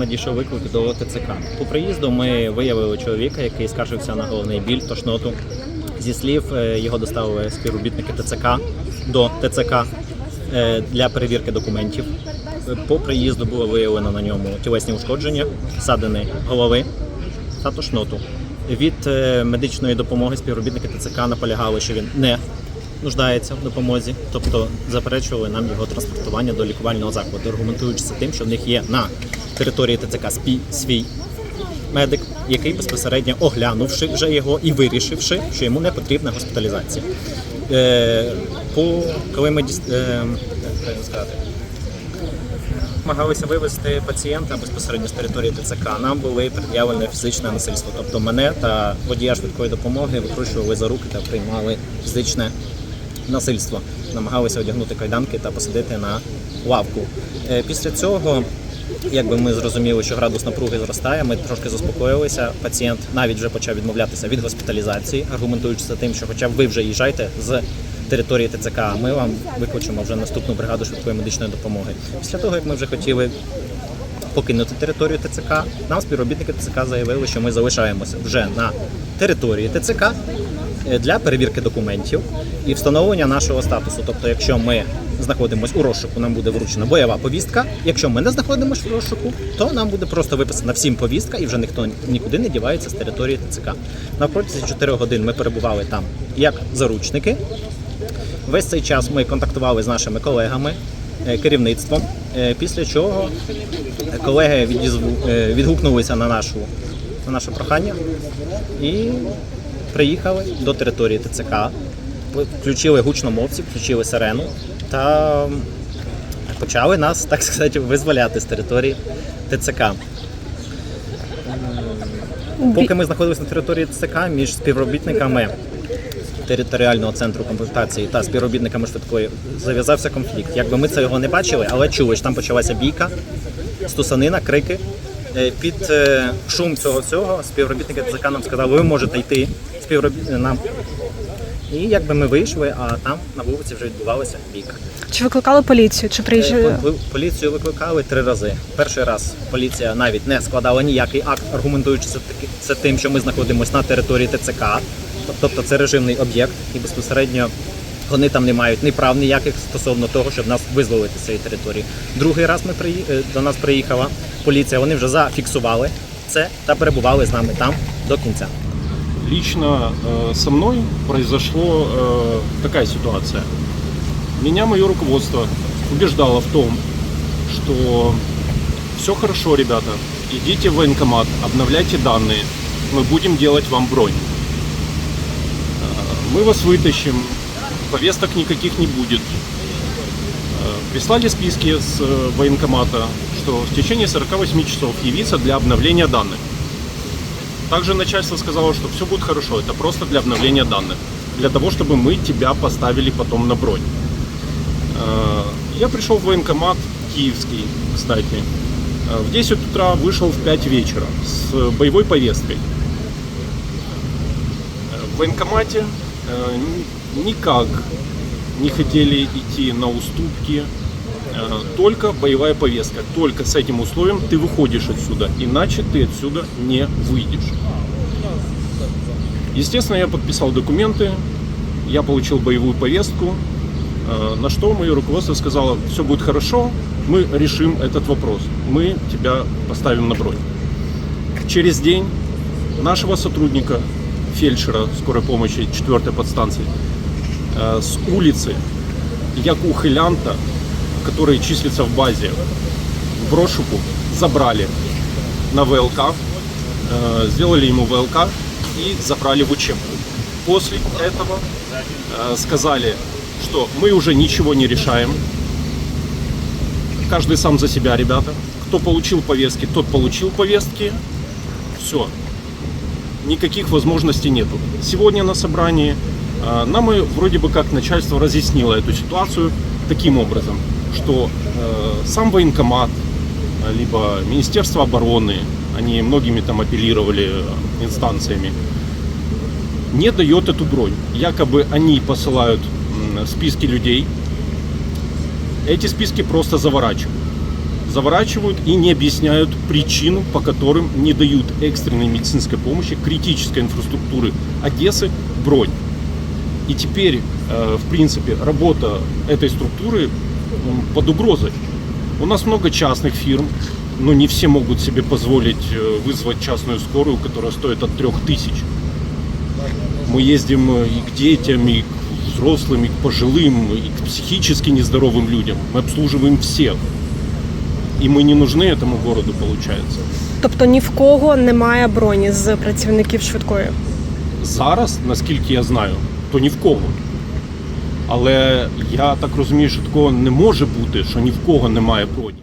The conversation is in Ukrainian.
Надійшов виклик до ТЦК. По приїзду ми виявили чоловіка, який скаржився на головний біль, тошноту. Зі слів е, його доставили співробітники ТЦК до ТЦК е, для перевірки документів. По приїзду було виявлено на ньому тілесні ушкодження, ссадини голови та тошноту. Від е, медичної допомоги співробітники ТЦК наполягали, що він не нуждається в допомозі, тобто заперечували нам його транспортування до лікувального закладу, аргументуючи тим, що в них є на території ТЦК спі- свій медик, який безпосередньо оглянувши вже його і вирішивши, що йому не потрібна госпіталізація. Е, по, коли ми е, сказати, намагалися вивезти пацієнта безпосередньо з території ТЦК, нам були пред'явлені фізичне насильство. Тобто мене та водія швидкої допомоги викручували за руки та приймали фізичне насильство. Намагалися одягнути кайданки та посадити на лавку. Е, Після цього, якби ми зрозуміли, що градус напруги зростає, ми трошки заспокоїлися. Пацієнт навіть вже почав відмовлятися від госпіталізації, аргументуючи це тим, що хоча б ви вже їжджайте з території ТЦК, ми вам викличемо вже наступну бригаду швидкої медичної допомоги. Після того, як ми вже хотіли покинути територію ТЦК, нам співробітники ТЦК заявили, що ми залишаємося вже на території ТЦК е, для перевірки документів і встановлення нашого статусу. Тобто, якщо ми знаходимося у розшуку, нам буде вручена бойова повістка. Якщо ми не знаходимося в розшуку, то нам буде просто виписана всім повістка, і вже ніхто нікуди не дівається з території ТЦК. На протязі 4 годин ми перебували там як заручники. Весь цей час ми контактували з нашими колегами, е, керівництвом. е, Після чого колеги е, відгукнулися на нашу на наше прохання і приїхали до території ТЦК, включили гучномовці, включили сирену та почали нас, так сказати, визволяти з території ТЦК. Поки ми знаходилися на території ТЦК між співробітниками територіального центру комплектації та співробітниками швидкої зав'язався конфлікт. Якби ми це його не бачили, але чули, що там почалася бійка, стусанина, крики. Е, Під е, шум цього всього співробітники ТЦК нам сказали, ви можете йти нам. І якби ми вийшли, а там на вулиці вже відбувалася бійка. Чи викликали поліцію? Чи Е, приїжджали? Поліцію викликали три рази. Перший раз поліція навіть не складала ніякий акт, аргументуючи це тим, що ми знаходимося на території ТЦК, тобто це режимний об'єкт, і безпосередньо вони там не мають ні прав ніяких стосовно того, щоб нас визволити з цієї території. Другий раз ми приї... е, до нас приїхала поліція. Вони вже зафіксували це та перебували з нами там до кінця. Лично э, со мной произошло э, такая ситуация. Меня мое руководство убеждало в том, что все хорошо, ребята, идите в военкомат, обновляйте данные, мы будем делать вам бронь. Мы вас вытащим, повесток никаких не будет. Э, Прислали списки с э, военкомата, что в течение 48 часов явиться для обновления данных. Также начальство сказало, что все будет хорошо, это просто для обновления данных, для того, чтобы мы тебя поставили потом на бронь. Э, Я пришел в военкомат киевский, кстати. В 10 утра вышел в 5 вечера с боевой повесткой. В военкомате никак не хотели идти на уступки, Э, только боевая повестка. Только с этим условием ты выходишь отсюда, иначе ты отсюда не выйдешь. Естественно, я подписал документы, я получил боевую повестку, э, на что мое руководство сказало, все будет хорошо, мы решим этот вопрос, мы тебя поставим на бронь. Через день нашего сотрудника, фельдшера скорой помощи 4 подстанции, э, с улицы як ухилянта, который числится в базе в розшуку, забрали на ВЛК, э, сделали ему ВЛК и забрали в учебку. После этого э, сказали, что мы уже ничего не решаем. Каждый сам за себя, ребята. Кто получил повестки, тот получил повестки. Все. Никаких возможностей нету. Сегодня на собрании э, нам и вроде бы как начальство разъяснило эту ситуацию таким образом, что э, сам военкомат, э, либо Министерство обороны, они многими там апеллировали э, инстанциями, не дает эту бронь. Якобы они посылают списки людей, эти списки просто заворачивают. Заворачивают и не объясняют причину, по которым не дают экстренной медицинской помощи критической инфраструктуры Одессы бронь. И теперь, э, в принципе, работа этой структуры под угрозой. У нас много частных фирм, но не все могут себе позволить э, вызвать частную скорую, которая стоит от трех тысяч. Мы ездим э, и к детям, и к взрослым, и к пожилым, и к психически нездоровым людям. Мы обслуживаем всех. И мы не нужны этому городу, получается. Тобто ні в кого немає броні з працівників швидкої. Зараз, наскільки я знаю, то ні в кого. Але я так розумію, що такого не може бути, що ні в кого немає броні.